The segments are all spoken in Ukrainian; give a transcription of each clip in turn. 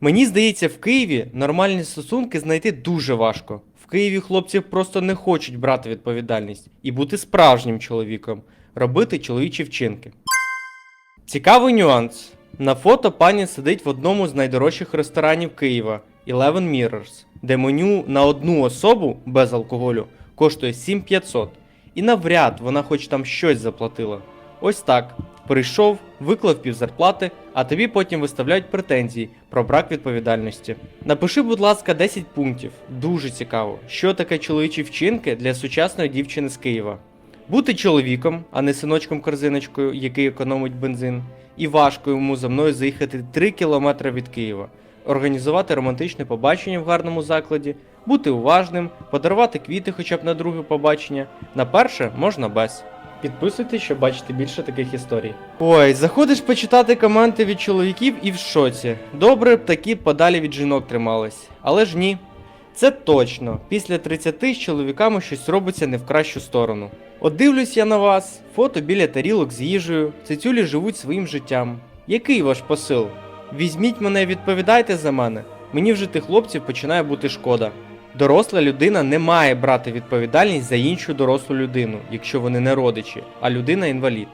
Мені здається, в Києві нормальні стосунки знайти дуже важко. В Києві хлопці просто не хочуть брати відповідальність і бути справжнім чоловіком, робити чоловічі вчинки. Цікавий нюанс. На фото пані сидить в одному з найдорожчих ресторанів Києва Eleven Mirrors, де меню на одну особу без алкоголю коштує 7500. І навряд вона хоч там щось заплатила. Ось так. Прийшов, виклав півзарплати, а тобі потім виставляють претензії про брак відповідальності. Напиши, будь ласка, 10 пунктів. Дуже цікаво, що таке чоловічі вчинки для сучасної дівчини з Києва. Бути чоловіком, а не синочком-корзиночкою, який економить бензин, і важко йому за мною заїхати 3 кілометри від Києва, організувати романтичне побачення в гарному закладі, бути уважним, подарувати квіти хоча б на друге побачення. На перше можна без. Підписуйтесь, щоб бачити більше таких історій. Ой, заходиш почитати коменти від чоловіків і в шоці. Добре б такі подалі від жінок тримались. Але ж ні. Це точно. Після 30 з чоловіками щось робиться не в кращу сторону. От дивлюсь я на вас, фото біля тарілок з їжею, цицюлі живуть своїм життям. Який ваш посил? Візьміть мене і відповідайте за мене. Мені вже тих хлопців починає бути шкода. Доросла людина не має брати відповідальність за іншу дорослу людину, якщо вони не родичі, а людина інвалід.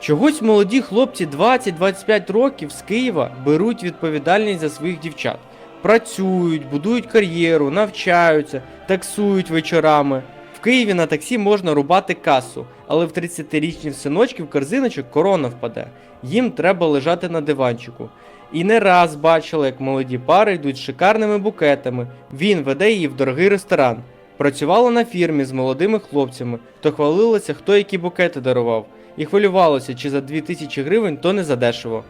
Чогось молоді хлопці 20-25 років з Києва беруть відповідальність за своїх дівчат. Працюють, будують кар'єру, навчаються, таксують вечорами. Києві на таксі можна рубати касу, але в 30-річних синочків корзиночок корона впаде. Їм треба лежати на диванчику. І не раз бачила, як молоді пари йдуть з шикарними букетами. Він веде її в дорогий ресторан. Працювала на фірмі з молодими хлопцями, то хвалилася, хто які букети дарував, і хвилювалося, чи за 2000 гривень, то не задешево.